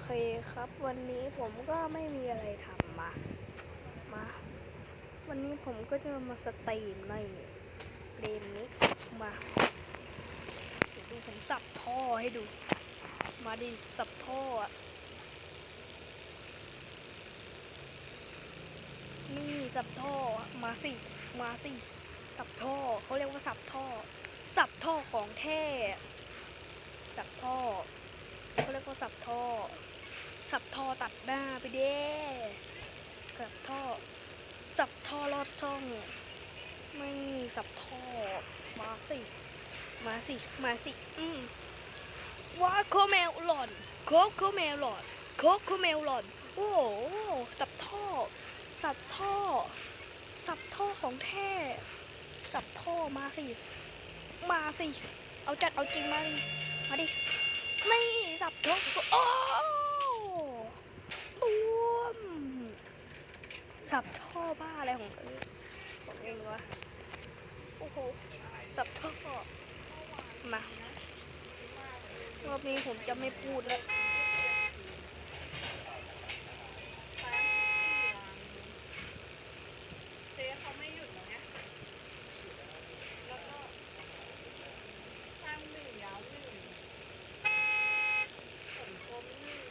เคครับ วันนี้ผมก็ไม่มีอะไรทำมามา วันนี้ผมก็จะมาสตรีมในเกมนี้มาเดี๋ยวดูผมสับท่อให้ดู มาดิสับท่อนี่สับท่อมาสิมาสิสับท่อเขาเรียกว่าสับท่อ สับท่อของแท้สับท่อเขาเรียกว่าสับท่อ สับท่อตัดหน้าไปเด้สับท่อสับท่อลอดช่อง ไม่สับท่อมาสิ มาสิ มาสิ อืมว้าโคเมลหล่อน โคโคเมลหล่อน โคโคเมลหล่อน โอ้โหสับท่อ สับท่อ สับท่อของแท้ สับท่อมาสิ มาสิ เอาจัดเอาจริงมาดิ มาดิ นี่สับท่อโอ้ตูม สับท่อบ้าอะไรของเออของเองวะโอ้โหสับท่อมา รอบนี้ผมจะไม่พูดแล้ว เจ๊เขาไม่หยุดแล้วไงแล้วก็สร้างหนึ่งยาวหนึ่งผมกลมหนึ่ง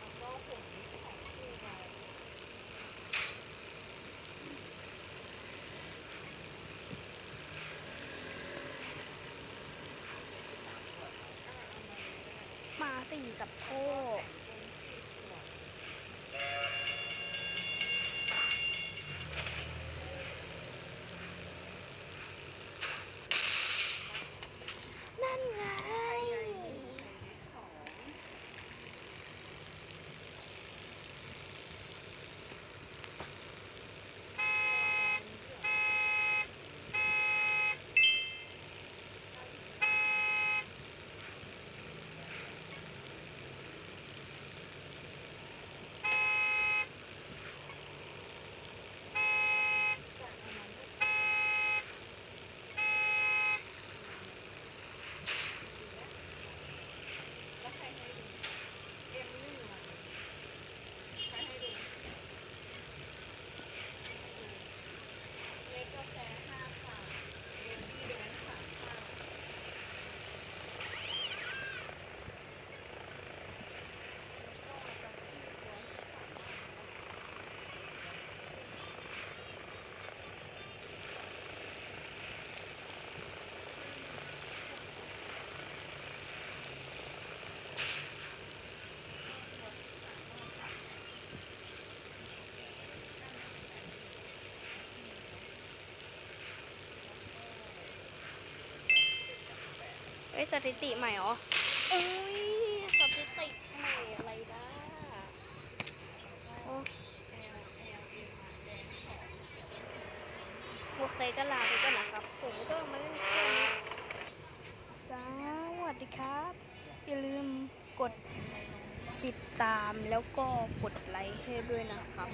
แล้วก็ผมของคู่เรา ตีกับโทษ นั่นไง แล้วใครให้ดูเอ็มหนึ่งอะใครให้ดูเล็กกาแฟห้าค่ะเอ็มที่เดินสามค่ะแล้วก็กับที่ตัวสามค่ะ เอ้ยสถิติใหม่เหรอเอ้ยสถิติใหม่อะไรนะโอ้พวกเตก็ลาไปกันนะครับ ผมก็มาเล่นเกมนี้สวัสดีครับ อย่าลืมกดติดตามแล้วก็กดไลค์ให้ด้วยนะครับ